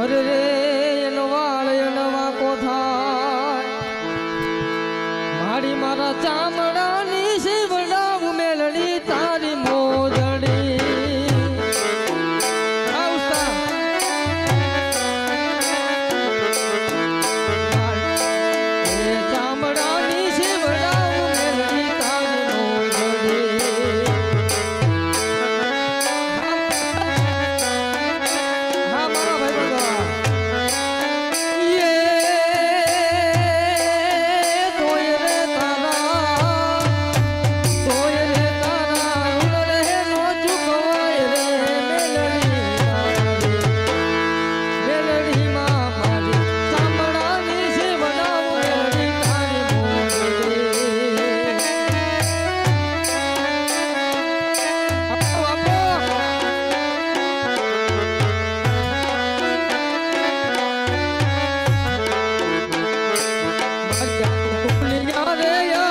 હરે રે એનો વાળ એનો વાંકો થાય મારી મારા ચામડા રે